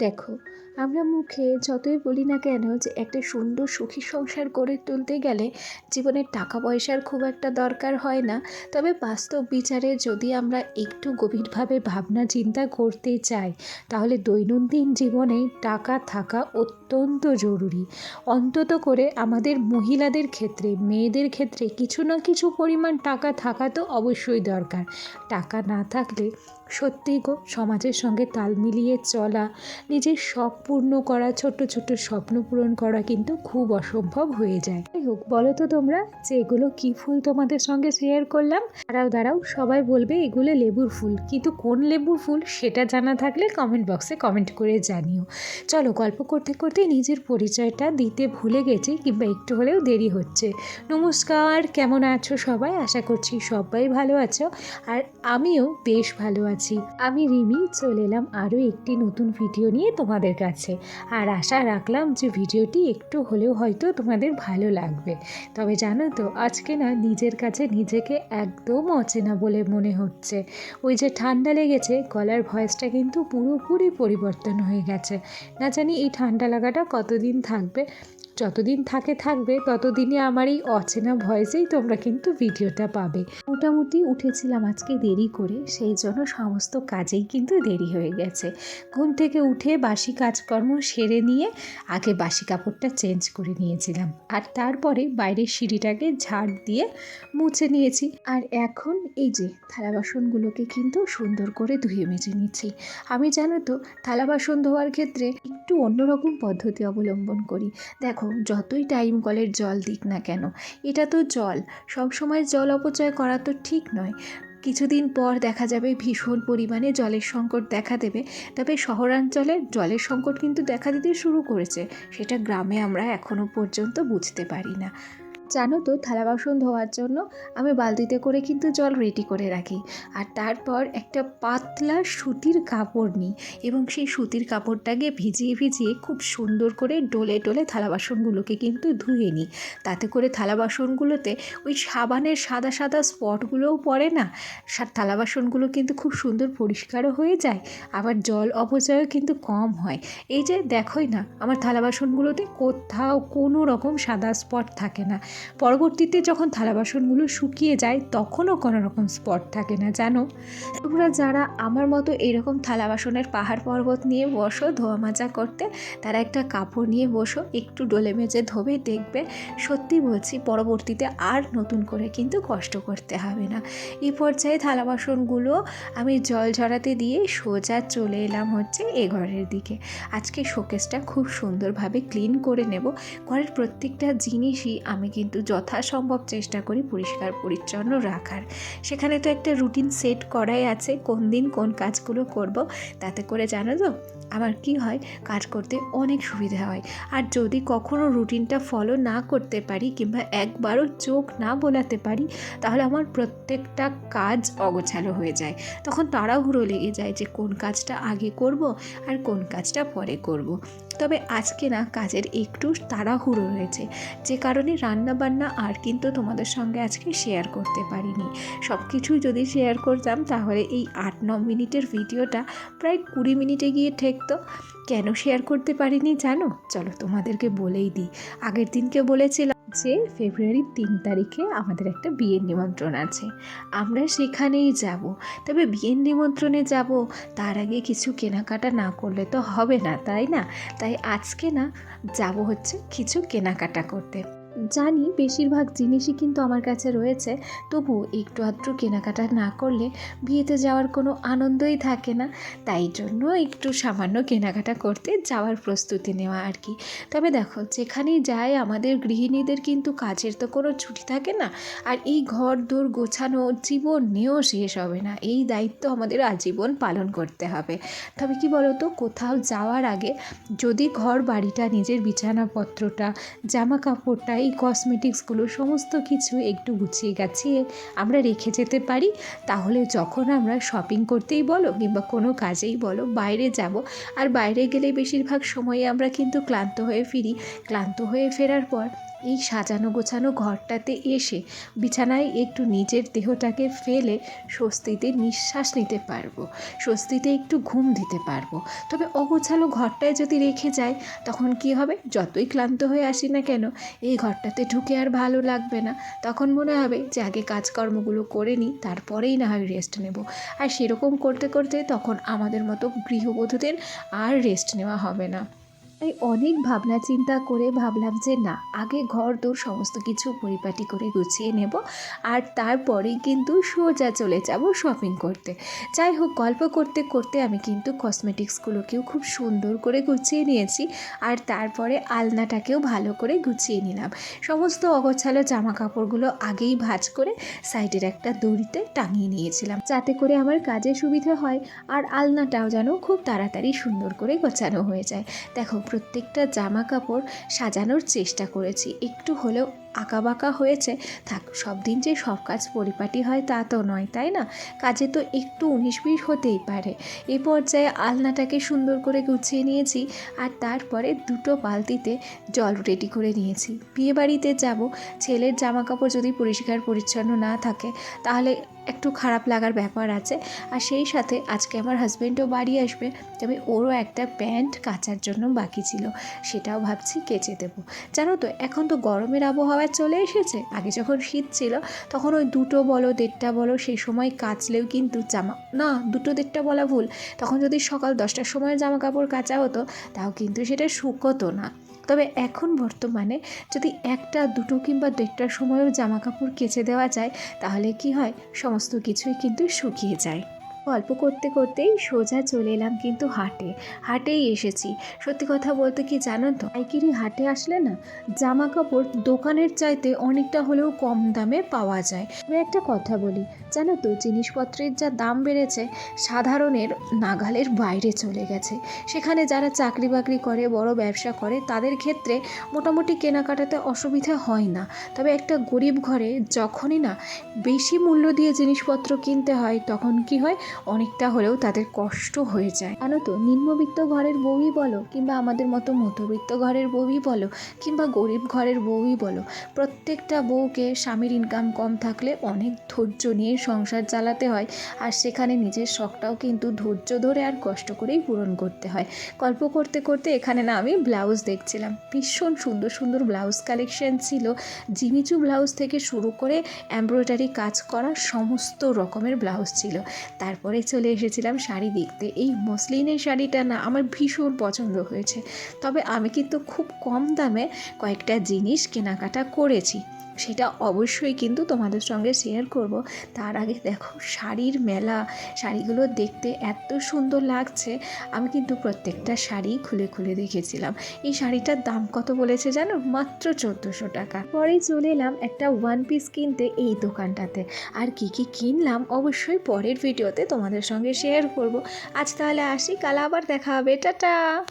দেখো, আমরা মুখে যতই বলি না কেন যে একটা সুন্দর সুখী সংসার গড়ে তুলতে গেলে জীবনে টাকা পয়সার খুব একটা দরকার হয় না। তবে বাস্তব বিচারে যদি আমরা একটু গভীরভাবে ভাবনা চিন্তা করতে চাই, তাহলে দৈনন্দিন জীবনে টাকা থাকা অত্যন্ত জরুরি। অন্তত করে আমাদের মহিলাদের ক্ষেত্রে, মেয়েদের ক্ষেত্রে কিছু না কিছু পরিমাণ টাকা থাকা তো অবশ্যই দরকার। টাকা না থাকলে সত্যি গো, সমাজের সঙ্গে তাল মিলিয়ে চলা, নিজের শখ পূর্ণ করা, ছোট্ট ছোট্ট স্বপ্ন পূরণ করা কিন্তু খুব অসম্ভব হয়ে যায়। যাই হোক, বলো তো তোমরা যে এগুলো কী ফুল তোমাদের সঙ্গে শেয়ার করলাম? দাঁড়াও দাঁড়াও, সবাই বলবে এগুলো লেবুর ফুল। কিন্তু কোন লেবুর ফুল সেটা জানা থাকলে কমেন্ট বক্সে কমেন্ট করে জানিও। চলো, গল্প করতে করতে নিজের পরিচয়টা দিতে ভুলে গেছি কিংবা একটু হলেও দেরি হচ্ছে। নমস্কার, কেমন আছো সবাই? আশা করছি সবাই ভালো আছো। আর আমিও বেশ ভালো আছি। আমি রিমি, চলে এলাম আরও একটি নতুন ভিডিও নিয়ে তোমাদের কাছে। আর আশা রাখলাম যে ভিডিওটি একটু হলেও হয়তো তোমাদের ভালো লাগবে। তবে জানো তো, আজকে না নিজের কাছে নিজেকে একদম অচেনা বলে মনে হচ্ছে। ওই যে ঠান্ডা লেগেছে, গলার ভয়েসটা কিন্তু পুরোপুরি পরিবর্তন হয়ে গেছে। না জানি এই ঠান্ডা লাগাটা কতদিন থাকবে? যতদিন থাকে থাকবে, ততদিনই আমার এই অচেনা ভয়েসেই তোমরা কিন্তু ভিডিওটা পাবে। মোটামুটি উঠেছিলাম আজকে দেরি করে, সেই জন্য সমস্ত কাজেই কিন্তু দেরি হয়ে গেছে। ঘুম থেকে উঠে বাসি কাজকর্ম সেরে নিয়ে আগে বাসি কাপড়টা চেঞ্জ করে নিয়েছিলাম। আর তারপরে বাইরের সিঁড়িটাকে ঝাড় দিয়ে মুছে নিয়েছি। আর এখন এই যে থালা বাসনগুলোকে কিন্তু সুন্দর করে ধুয়ে মেজে নিচ্ছি। আমি জানো তো, থালা বাসন ধোয়ার ক্ষেত্রে একটু অন্যরকম পদ্ধতি অবলম্বন করি। দেখো যতই টাইম কলের জল দিক না কেন, এটা তো জল। সবসময় জল অপচয় করা তো ঠিক নয়। কিছুদিন পর দেখা যাবে ভীষণ পরিমাণে জলের সংকট দেখা দেবে, তবে শহরাঞ্চলে জলের সংকট কিন্তু দেখা দিতে শুরু করেছে। সেটা গ্রামে আমরা এখনও পর্যন্ত বুঝতে পারি না। জানো তো, থালা বাসন ধোয়ার জন্য আমি বালতিতে করে কিন্তু জল রেডি করে রাখি। আর তারপর একটা পাতলা সুতির কাপড় নিই এবং সেই সুতির কাপড়টাকে ভিজিয়ে ভিজিয়ে খুব সুন্দর করে ডলে ডলে থালা বাসনগুলোকে কিন্তু ধুয়ে নিই। তাতে করে থালা বাসনগুলোতে ওই সাবানের সাদা সাদা স্পটগুলোও পড়ে না? থালা বাসনগুলো কিন্তু খুব সুন্দর পরিষ্কারও হয়ে যায়, আবার জল অপচয়ও কিন্তু কম হয়। এই যে দেখোই না, আমার থালা বাসনগুলোতে কোথাও কোনো রকম সাদা স্পট থাকে না। পরবর্তীতে যখন থালা বাসনগুলো শুকিয়ে যায়, তখনও কোনো রকম স্পট থাকে না, জানো? তোমরা যারা আমার মতো এরকম থালা বাসনের পাহাড় পর্বত নিয়ে বসো ধোয়া মাজা করতে, তারা একটা কাপড় নিয়ে বসো, একটু ডলে মেজে ধোবে, দেখবে, সত্যি বলছি, পরবর্তীতে আর নতুন করে কিন্তু কষ্ট করতে হবে না। এই পর্যায়ে থালা বাসনগুলো আমি জল ঝরাতে দিয়ে সোজা চলে এলাম হচ্ছে এ ঘরের দিকে। আজকে শোকেসটা খুব সুন্দরভাবে ক্লিন করে নেব। ঘরের প্রত্যেকটা জিনিসই আমি কিন্তু যথাসম্ভব চেষ্টা করি পরিষ্কার পরিচ্ছন্ন রাখার। সেখানে তো একটা রুটিন সেট করাই আছে, কোন দিন কোন কাজগুলো করব, তাতে করে জানো তো, আবার কি হয়, কাজ করতে অনেক সুবিধা হয়। আর যদি কখনো রুটিনটা ফলো না করতে পারি কিংবা একবারও চোখ না বোলাতে পারি, তাহলে আমার প্রত্যেকটা কাজ অগোছালো হয়ে যায়। তখন তাড়াহুড়ো লেগে যায় যে কোন কাজটা আগে করব আর কোন কাজটা পরে করব। তবে আজকে না কাজের একটু তাড়াহুড়ো রয়েছে। যে কারণে রান্না বান্না আর কিন্তু তোমাদের সঙ্গে আজকে শেয়ার করতে পারিনি। সব কিছু যদি শেয়ার করতাম তাহলে এই আট, ন মিনিটের ভিডিওটা প্রায় কুড়ি মিনিটে গিয়ে ঠেকতো। কেন শেয়ার করতে পারিনি জানো? চলো তোমাদেরকে বলেই দিই। আগের দিনকে বলেছিলাম যে ফেব্রুয়ারির তিন তারিখে আমাদের একটা বিয়ের নিমন্ত্রণ আছে। আমরা সেখানেই যাব। তবে বিয়ের নিমন্ত্রণে যাব, তার আগে কিছু কেনাকাটা না করলে তো হবে না, তাই না? তাই আজকে না, যাব হচ্ছে কিছু কেনাকাটা করতে। জানি বেশিরভাগ জিনিসই কিন্তু আমার কাছে রয়েছে, তবু একটু আধটু কেনাকাটা না করলে বিয়েতে যাওয়ার কোনো আনন্দই থাকে না। তাই জন্য একটু সামান্য কেনাকাটা করতে যাওয়ার প্রস্তুতি নেওয়া আর কি। তবে দেখো, যেখানেই যাই আমাদের গৃহিণীদের কিন্তু কাজের তো কোনো ছুটি থাকে না, আর এই ঘর দোর গোছানো জীবনেও শেষ হবে না। এই দায়িত্ব আমাদের আজীবন পালন করতে হবে। তবে কি বলতো, কোথাও যাওয়ার আগে যদি ঘর বাড়িটা নিজের বিছানাপত্রটা জামা কাপড়টা এই কসমেটিক্সগুলো সমস্ত কিছু একটু গুছিয়ে গাছিয়ে আমরা রেখে যেতে পারি। তাহলে যখন আমরা শপিং করতেই বলো কিংবা কোনো কাজেই বলো বাইরে যাব, আর বাইরে গেলে বেশিরভাগ সময়ে আমরা কিন্তু ক্লান্ত হয়ে ফিরি। ক্লান্ত হয়ে ফেরার পর এই সাজানো গোছানো ঘরটাতে এসে বিছানায় একটু নিজের দেহটাকে ফেলে স্বস্তিতে নিঃশ্বাস নিতে পারব, স্বস্তিতে একটু ঘুম দিতে পারব। তবে অগোছালো ঘরটায় যদি রেখে যাই, তখন কি হবে? যতই ক্লান্ত হয়ে আসি না কেন, এই ঘরটাতে ঢুকে আর ভালো লাগবে না। তখন মনে হবে যে আগে কাজকর্মগুলো করে নিই, তারপরেই না হয় রেস্ট নেব। আর সেরকম করতে করতে তখন আমাদের মতো গৃহবধূদের আর রেস্ট নেওয়া হবে না। তাই অনেক ভাবনা চিন্তা করে ভাবলাম যে না, আগে ঘর দৌড় সমস্ত কিছু পরিপাটি করে গুছিয়ে নেব আর তারপরেই কিন্তু সোজা চলে যাব শপিং করতে। যাই হোক, গল্প করতে করতে আমি কিন্তু কসমেটিক্সগুলোকেও খুব সুন্দর করে গুছিয়ে নিয়েছি আর তারপরে আলনাটাকেও ভালো করে গুছিয়ে নিলাম। সমস্ত অগোছালো জামা কাপড়গুলো আগেই ভাঁজ করে সাইডের একটা দড়িতে টাঙিয়ে নিয়েছিলাম যাতে করে আমার কাজে সুবিধা হয় আর আলনাটাও যেন খুব তাড়াতাড়ি সুন্দর করে গোছানো হয়ে যায়। দেখো প্রত্যেকটা জামা কাপড় সাজানোর চেষ্টা করেছি। একটু হলেও আঁকাবাঁকা হয়েছে। থাক, সব দিন যে সব কাজ পরিপাটি হয় তা তো নয়, তাই না? কাজে তো একটু উনিশ বিশ হতেই পারে। এ পর্যায়ে আলনাটাকে সুন্দর করে গুছিয়ে নিয়েছি আর তারপরে দুটো বালতিতে জল রেডি করে নিয়েছি। বিয়েবাড়িতে যাব, ছেলের জামা কাপড় যদি পরিষ্কার পরিচ্ছন্ন না থাকে, তাহলে একটু খারাপ লাগার ব্যাপার আছে। আর সেই সাথে আজকে আমার হাজব্যান্ডও বাড়ি আসবে, তবে ওরও একটা প্যান্ট কাচার জন্য বাকি ছিল, সেটাও ভাবছি কেচে দেবো। জানো তো, এখন তো গরমের আবহাওয়া চলে এসেছে। আগে যখন শীত ছিল, তখন ওই দুটো বলো, দেড়টা বলো, সেই সময় কাচলেও কিন্তু জামা, না, দুটো দেড়টা বলা ভুল। তখন যদি সকাল দশটার সময় জামা কাপড় কাচা হতো, তাও কিন্তু সেটা শুকোতো না। তবে এখন বর্তমানে যদি একটা, দুটো কিংবা দেড়টার সময়ও জামা কাপড় কেচে দেওয়া যায়, তাহলে কি হয়, সমস্ত কিছুই কিন্তু শুকিয়ে যায়। গল্প করতে করতেই সোজা চলে এলাম কিন্তু হাটে। হাটেই এসেছি। সত্যি কথা বলতে কি জানো তো, পাইকিরি হাটে আসলে না জামা কাপড় দোকানের চাইতে অনেকটা হলেও কম দামে পাওয়া যায়। আমি একটা কথা বলি, জানো তো, জিনিসপত্রের যা দাম বেড়েছে, সাধারণের নাগালের বাইরে চলে গেছে। সেখানে যারা চাকরি বাকরি করে, বড় ব্যবসা করে, তাদের ক্ষেত্রে মোটামুটি কেনাকাটাতে অসুবিধা হয় না। তবে একটা গরিব ঘরে যখনই না, বেশি মূল্য দিয়ে জিনিসপত্র কিনতে হয়, তখন কি হয় অনেকটা হলেও তাদের কষ্ট হয়ে যায়। জানো তো, নিম্নবিত্ত ঘরের বউই বলো, কিংবা আমাদের মতো মধ্যবিত্ত ঘরের বউই বলো, কিংবা গরিব ঘরের বউই বলো, প্রত্যেকটা বউকে স্বামীর ইনকাম কম থাকলে অনেক ধৈর্য নিয়ে সংসার চালাতে হয়, আর সেখানে নিজের শখটাও কিন্তু ধৈর্য ধরে আর কষ্ট করেই পূরণ করতে হয়। গল্প করতে করতে এখানে না আমি ব্লাউজ দেখছিলাম। ভীষণ সুন্দর সুন্দর ব্লাউজ কালেকশন ছিল। জিমিচু ব্লাউজ থেকে শুরু করে এমব্রয়ডারি কাজ করা সমস্ত রকমের ব্লাউজ ছিল। তারপরে চলে এসেছিলাম শাড়ি দেখতে। এই মসলিনের শাড়িটা না আমার ভীষণ পছন্দ হয়েছে। তবে আমি কিন্তু খুব কম দামে কয়েকটা জিনিস কেনাকাটা করেছি। সেটা অবশ্যই কিন্তু তোমাদের সঙ্গে শেয়ার করব। তার আগে দেখো, শাড়ির মেলা, শাড়িগুলো দেখতে এত সুন্দর লাগছে। আমি কিন্তু প্রত্যেকটা শাড়ি খুলে খুলে দেখেছিলাম। এই শাড়িটার দাম কত বলেছে জানো? মাত্র চোদ্দোশো টাকা। পরে চলে এলাম একটা ওয়ান পিস কিনতে এই দোকানটাতে। আর কি কি কিনলাম অবশ্যই পরের ভিডিওতে তোমাদের সঙ্গে শেয়ার করব। আজ তাহলে আসি, কাল আবার দেখা হবে। টাটা!